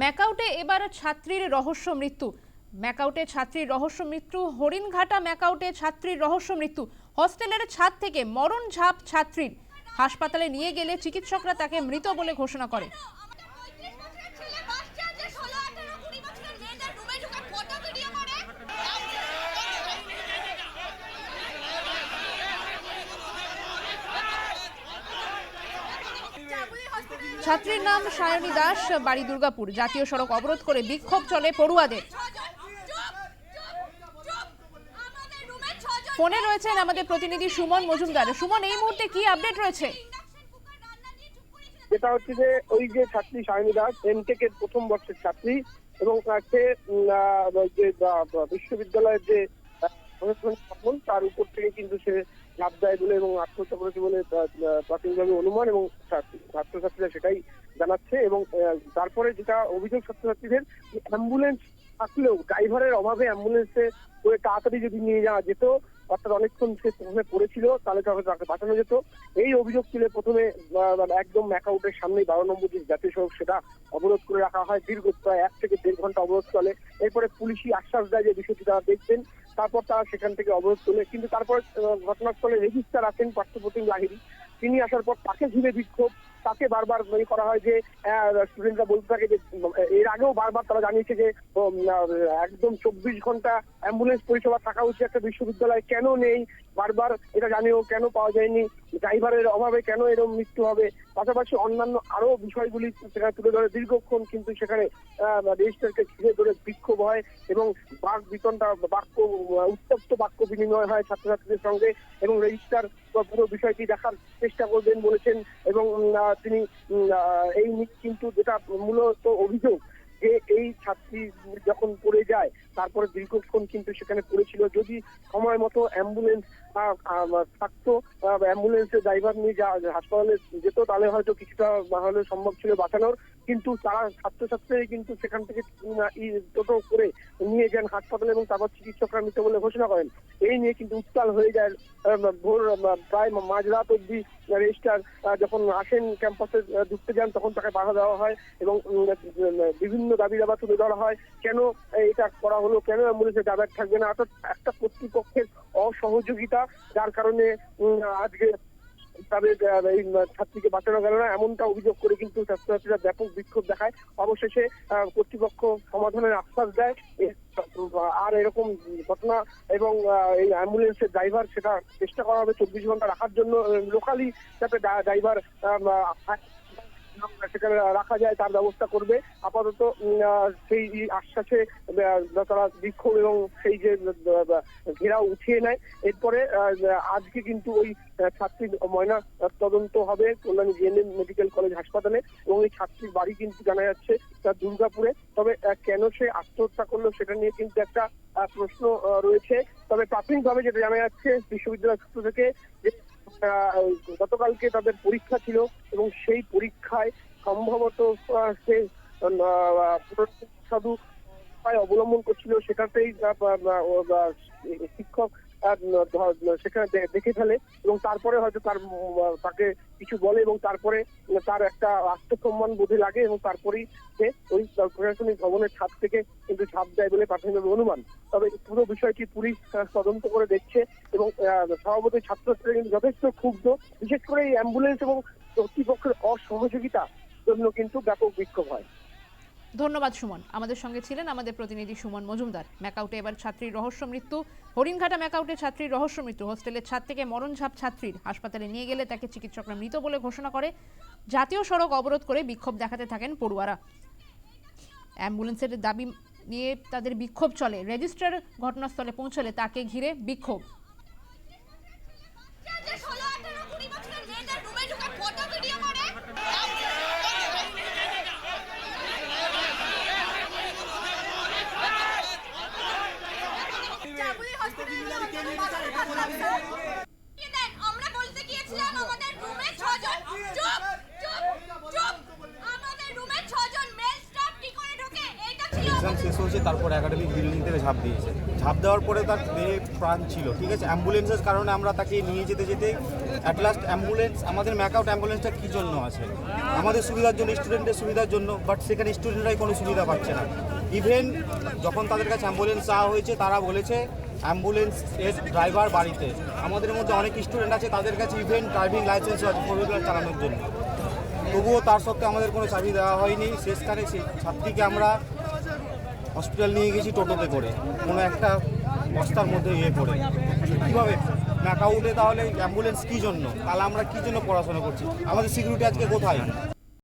ম্যাকাউটে এবার ছাত্রীর রহস্য মৃত্যু। ম্যাকাউটে ছাত্রীর রহস্য মৃত্যু, হরিণঘাটা ম্যাকাউটে ছাত্রীর রহস্য মৃত্যু। হস্টেলের ছাদ থেকে মরণ ঝাঁপ ছাত্রীর। হাসপাতালে নিয়ে গেলে চিকিৎসকরা তাকে মৃত বলে ঘোষণা করে। ছাত্রীর নাম সায়নী দাস, বাড়ি দুর্গাপুর। জাতীয় সড়ক অবরোধ করে বিক্ষোভ চলে পড়ুয়াদের। ফোনে রয়েছেন আমাদের প্রতিনিধি সুমন মজুমদার। সুমন, এই মুহূর্তে কি আপডেট রয়েছে? যেটা হচ্ছে যে ওই যে ছাত্রী সায়নী দাস এমটেক এর প্রথম বর্ষের ছাত্রী এবং যে বিশ্ববিদ্যালয়ের যে তার উপর থেকে কিন্তু সে ঝাঁপ দেয় বলে এবং আত্মহত্যা করেছে বলে প্রাথমিকভাবে অনুমান এবং ছাত্রছাত্রীরা সেটাই জানাচ্ছে এবং তারপরে যেটা অভিযোগ ছাত্রছাত্রীদের অ্যাম্বুলেন্স থাকলেও ড্রাইভারের অভাবে অ্যাম্বুলেন্সে করে তাড়াতাড়ি যদি নিয়ে যাওয়া যেত, অর্থাৎ অনেকক্ষণ সে প্রথমে পড়েছিল, তাহলে তাকে তাকে বাঁচানো যেত। এই অভিযোগ তুলে প্রথমে একদম ম্যাকআউটের সামনেই বারো নম্বর যে জাতীয় সড়ক, সেটা অবরোধ করে রাখা হয়। দীর্ঘ প্রায় এক থেকে দেড় ঘণ্টা অবরোধ চলে। এরপরে পুলিশি আশ্বাস দেয় যে বিষয়টি তারা দেখবেন। তারপর তারা সেখান থেকে অবরোধ তোলে। কিন্তু তারপর ঘটনাস্থলে রেজিস্টার আছেন পার্থপ্রতিম লাহিড়ী। তিনি আসার পর তাকে ঘিরে বিক্ষোভ, তাকে বারবার ইয়ে করা হয় যে স্টুডেন্টরা বলতে থাকে যে, এর আগেও বারবার তারা জানিয়েছে যে একদম চব্বিশ ঘণ্টা অ্যাম্বুলেন্স পরিষেবা থাকা উচিত একটা বিশ্ববিদ্যালয়। কেন নেই? বারবার এটা জানিও কেন পাওয়া যায়নি? ড্রাইভারের অভাবে কেন এরকম মৃত্যু হবে? পাশাপাশি অন্যান্য আরও বিষয়গুলি সেখানে তুলে ধরে দীর্ঘক্ষণ কিন্তু সেখানে রেজিস্টারকে ঘিরে ধরে বিক্ষোভ হয় এবং বাক বিতনটা বাক্য, উত্তপ্ত বাক্য বিনিময় হয় ছাত্রছাত্রীদের সঙ্গে এবং রেজিস্টার পুরো বিষয়টি দেখার চেষ্টা করবেন বলেছেন এবং তিনি এই কিন্তু যেটা মূলত অভিযোগ যে এই ছাত্রী যখন পড়ে যায়, তারপরে দীর্ঘক্ষণ কিন্তু সেখানে পড়েছিল। যদি সময় মতো অ্যাম্বুলেন্স থাকতো অ্যাম্বুলেন্সের ড্রাইভার নিয়ে হাসপাতালে যেত, তাহলে হয়তো কিছুটা হলে সম্ভব ছিল বাঁচানোর। কিন্তু তারা ছাত্রছাত্রী কিন্তু সেখান থেকে টোটো করে নিয়ে যান হাসপাতালে এবং তারপর চিকিৎসকরা মৃত বলে ঘোষণা করেন। এই নিয়ে কিন্তু উত্তাল হয়ে যায় ভোর প্রায় মাঝরাত অব্দি রেজিস্টার যখন আসেন ক্যাম্পাসে ঢুকতে যান তখন তাকে বাধা দেওয়া হয় এবং বিভিন্ন দাবি দাবা তুলে ধরা হয়, কেন এটা করা হলো, কেন অ্যাম্বুলেন্সে ড্রাইভার থাকবে না? অর্থাৎ একটা কর্তৃপক্ষের অসহযোগিতা, যার কারণে আজকে তাদের এই ছাত্রীকে বাঁচানো গেল না এমনটা অভিযোগ করে কিন্তু ছাত্রছাত্রীরা ব্যাপক বিক্ষোভ দেখায়। অবশেষে কর্তৃপক্ষ সমাধানের আশ্বাস দেয়। আর এরকম ঘটনা এবং এই অ্যাম্বুলেন্সের ড্রাইভার সেটা চেষ্টা করা হবে চব্বিশ ঘণ্টা রাখার জন্য। লোকালি যাতে ড্রাইভার সেখানে রাখা যায়, তার ব্যবস্থা করবে। আপাতত সেই আশ্বাসে তারা বিক্ষোভ এবং সেই যে ঘেরাও উঠিয়ে নেয়। এরপরে আজকে কিন্তু ওই ছাত্রীর ময়না তদন্ত হবে, কল্যাণী জিএনএম মেডিকেল কলেজ হাসপাতালে। এবং এই ছাত্রীর বাড়ি কিন্তু জানা যাচ্ছে, তার দুর্গাপুরে। তবে কেন সে আত্মহত্যা করল সেটা নিয়ে কিন্তু একটা প্রশ্ন রয়েছে। তবে প্রাথমিকভাবে যেটা জানা যাচ্ছে, বিশ্ববিদ্যালয় সূত্র থেকে যে গতকালকে তাদের পরীক্ষা ছিল এবং সেই পরীক্ষায় সম্ভবত সে সাধু অবলম্বন করছিল। সেটাতেই শিক্ষক সেখানে দেখে ফেলে এবং তারপরে হয়তো তার তাকে কিছু বলে এবং তারপরে তার একটা আত্মসম্মান বোধে লাগে এবং তারপরেই সে ওই প্রশাসনিক ভবনের ছাদ থেকে কিন্তু ঝাঁপ দেয় বলে প্রাথমিকভাবে অনুমান। তবে পুরো বিষয়টি পুলিশ তদন্ত করে দেখছে এবং স্বভাবতই ছাত্রছাত্রীরা কিন্তু যথেষ্ট ক্ষুব্ধ। বিশেষ করে এই অ্যাম্বুলেন্স এবং কর্তৃপক্ষের অসহযোগিতা জন্য কিন্তু ব্যাপক বিক্ষোভ হয়। ধন্যবাদ সুমন। আমাদের সঙ্গে ছিলেন আমাদের প্রতিনিধি সুমন মজুমদার। ম্যাকাউটে এবার ছাত্রীর রহস্য মৃত্যু। হরিণঘাটা ম্যাকাউটে ছাত্রীর রহস্য মৃত্যু। হোস্টেলের ছাদ থেকে মরণঝাপ ছাত্রীর হাসপাতালে নিয়ে গেলে তাকে চিকিৎসকরা মৃত বলে ঘোষণা করে। জাতীয় সড়ক অবরোধ করে বিক্ষোভ দেখাতে থাকেন পড়ুয়ারা। অ্যাম্বুলেন্সের দাবি নিয়ে তাদের বিক্ষোভ চলে। রেজিস্ট্রার ঘটনাস্থলে পৌঁছলে তাকে ঘিরে বিক্ষোভ। Yeah. এক্সাম শেষ হয়েছে, তারপর একাডেমিক বিল্ডিং থেকে ঝাঁপ দিয়েছে। ঝাঁপ দেওয়ার পরে তার দেহে প্রাণ ছিল, ঠিক আছে? অ্যাম্বুলেন্সের কারণে আমরা তাকে নিয়ে যেতে যেতে অ্যাট লাস্ট অ্যাম্বুলেন্স আমাদের ম্যাকআউট অ্যাম্বুলেন্সটা কী জন্য আছে? আমাদের সুবিধার জন্য স্টুডেন্টের সুবিধার জন্য বাট সেখানে স্টুডেন্টরাই কোনো সুবিধা পাচ্ছে না। ইভেন যখন তাদের কাছে অ্যাম্বুলেন্স চাওয়া হয়েছে, তারা বলেছে অ্যাম্বুলেন্স এর ড্রাইভার বাড়িতে। আমাদের মধ্যে অনেক স্টুডেন্ট আছে, তাদের কাছে ইভেন ড্রাইভিং লাইসেন্স আছে ফোর হুইলার চালানোর জন্য। তবুও তার সত্ত্বেও আমাদের কোনো চাবি দেওয়া হয়নি। শেষকালে সেই ছাত্রীকে আমরা হসপিটাল নিয়ে গেছি টোটোতে করে। কোনো একটা বস্তার মধ্যে ইয়ে করে। কীভাবে? ম্যাকাউটে তাহলে অ্যাম্বুলেন্স কী জন্য? তাহলে আমরা কী জন্য পড়াশোনা করছি? আমাদের সিকিউরিটি আজকে কোথায়?